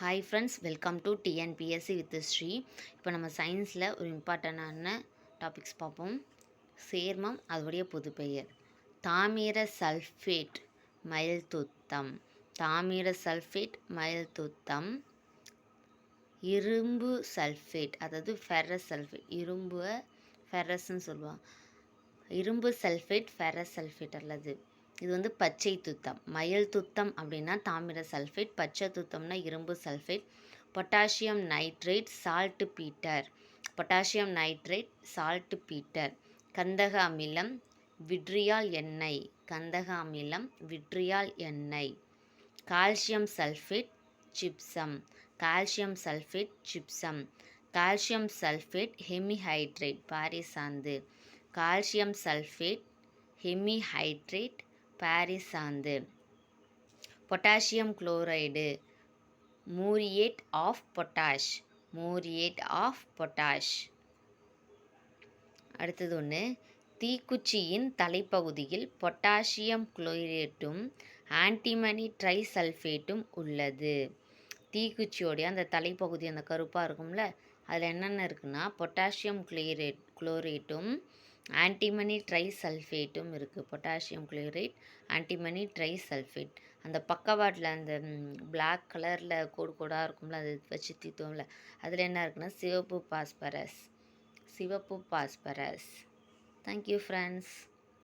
Hi friends welcome to TNPSC with Sri இப்போ நம்ம சயின்ஸில் ஒரு இம்பார்ட்டண்டான டாபிக்ஸ் பார்ப்போம். சேர்மம் அதோடைய பொதுப்பெயர் தாமிர சல்ஃபேட் மயில் துத்தம். தாமிர சல்ஃபேட் மயில் துத்தம். இரும்பு சல்ஃபேட் அதாவது ஃபெரஸ் சல்ஃபேட் இரும்பு ஃபெரஸ்ன்னு சொல்லுவாங்க. இரும்பு சல்ஃபேட் ஃபெரஸ் சல்ஃபேட் அல்லது இது வந்து பச்சை துத்தம். மயில் துத்தம் அப்படின்னா தாமிர சல்ஃபேட் பச்சை துத்தம்னா இரும்பு sulphate potassium nitrate saltpetre. Potassium nitrate saltpetre. கந்தக அமிலம் விட்ரியால் எண்ணெய். கந்தக அமிலம் விட்ரியால் எண்ணெய். Calcium sulphate gypsum calcium sulphate gypsum calcium sulphate hemihydrate பாரிசாந்து. Calcium sulphate hemihydrate Paris Sandhu potassium chloride. Muriate of potash. Muriate of potash. அடுத்தது ஒன்று தீக்குச்சியின் தலைப்பகுதியில் potassium குளோரேட்டும் antimony ட்ரைசல்ஃபேட்டும் உள்ளது. தீக்குச்சியோடைய அந்த தலைப்பகுதி அந்த கருப்பாக இருக்கும்ல அதில் என்னென்ன இருக்குன்னா பொட்டாசியம் குளோரேட் குளோரேட்டும் ஆன்டிமனி ட்ரைசல்ஃபேட்டும் இருக்குது பொட்டாசியம் குளோரேட் ஆன்டிமனி ட்ரைசல்ஃபேட் அந்த பக்கவாட்டில் அந்த பிளாக் கலரில் கோடு கோடாக இருக்கும்ல அது வச்சு தீத்துவோம்ல அதில் என்ன இருக்குன்னா சிவப்பு பாஸ்பரஸ். சிவப்பு பாஸ்பரஸ். Thank you friends